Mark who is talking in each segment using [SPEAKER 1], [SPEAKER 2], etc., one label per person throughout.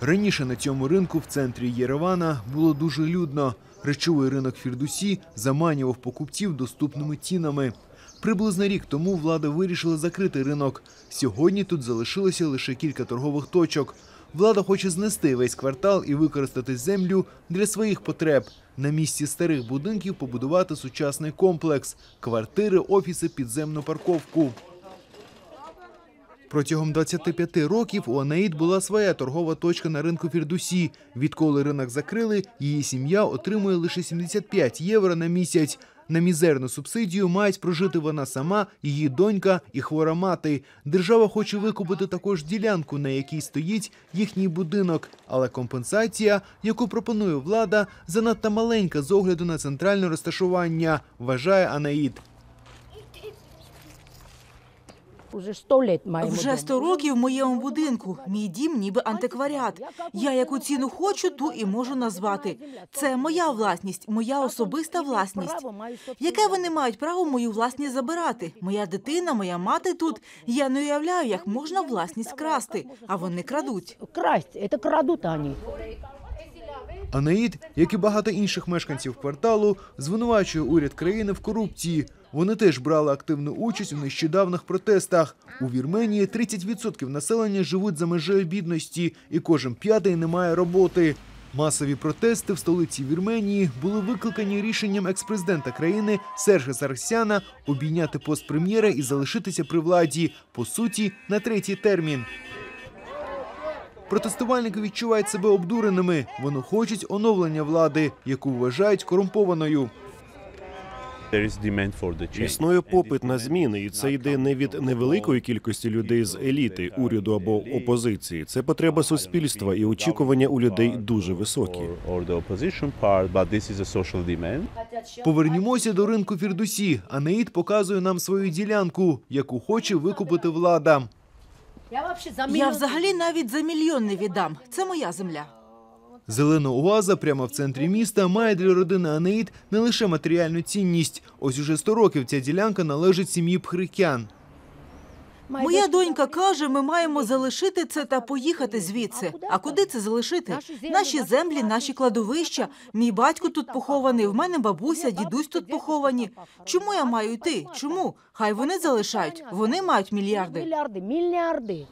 [SPEAKER 1] Раніше на цьому ринку в центрі Єревана було дуже людно. Речовий ринок Фірдусі заманював покупців доступними цінами. Приблизно рік тому влада вирішила закрити ринок. Сьогодні тут залишилося лише кілька торгових точок. Влада хоче знести весь квартал і використати землю для своїх потреб. На місці старих будинків побудувати сучасний комплекс – квартири, офіси, підземну парковку. Протягом 25 років у Анаїд була своя торгова точка на ринку Фірдусі. Відколи ринок закрили, її сім'я отримує лише 75 євро на місяць. На мізерну субсидію мають прожити вона сама, її донька і хвора мати. Держава хоче викупити також ділянку, на якій стоїть їхній будинок. Але компенсація, яку пропонує влада, занадто маленька з огляду на центральне розташування, вважає Анаїд.
[SPEAKER 2] Уже сто лет моєму
[SPEAKER 3] Вже. 100 років в моєму будинку. Мій дім ніби антикваріат. Я яку ціну хочу, ту і можу назвати. Це моя власність, моя особиста власність. Яке вони мають право мою власність забирати? Моя дитина, моя мати тут. Я не уявляю, як можна власність красти, а вони крадуть.
[SPEAKER 2] Красть, это крадут они.
[SPEAKER 1] Анаїд, як і багато інших мешканців кварталу, звинувачує уряд країни в корупції. Вони теж брали активну участь у нещодавних протестах. У Вірменії 30% населення живуть за межею бідності, і кожен п'ятий не має роботи. Масові протести в столиці Вірменії були викликані рішенням експрезидента країни Сержа Сарксяна обійняти пост прем'єра і залишитися при владі, по суті, на третій термін. Протестувальники відчувають себе обдуреними. Вони хочуть оновлення влади, яку вважають корумпованою.
[SPEAKER 4] Існує попит на зміни, і це йде не від невеликої кількості людей з еліти, уряду або опозиції. Це потреба суспільства і очікування у людей дуже високі.
[SPEAKER 1] Повернімося до ринку Фірдусі. Анаїд показує нам свою ділянку, яку хоче викупити влада.
[SPEAKER 2] Я вообще за
[SPEAKER 3] Я взагалі навіть за мільйон не віддам. Це моя земля.
[SPEAKER 1] Зелена оаза прямо в центрі міста має для родини Анеїд не лише матеріальну цінність. Ось уже 100 років ця ділянка належить сім'ї Пхрикян.
[SPEAKER 3] Моя донька каже, ми маємо залишити це та поїхати звідси. А куди це залишити? Наші землі, наші кладовища. Мій батько тут похований. В мене бабуся, дідусь тут поховані. Чому я маю йти? Чому? Хай вони залишають. Вони мають мільярди.
[SPEAKER 2] Мільярди, мільярди.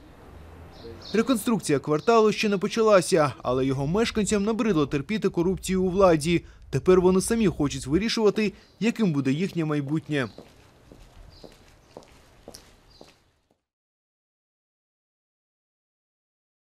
[SPEAKER 1] Реконструкція кварталу ще не почалася, але його мешканцям набридло терпіти корупцію у владі. Тепер вони самі хочуть вирішувати, яким буде їхнє майбутнє.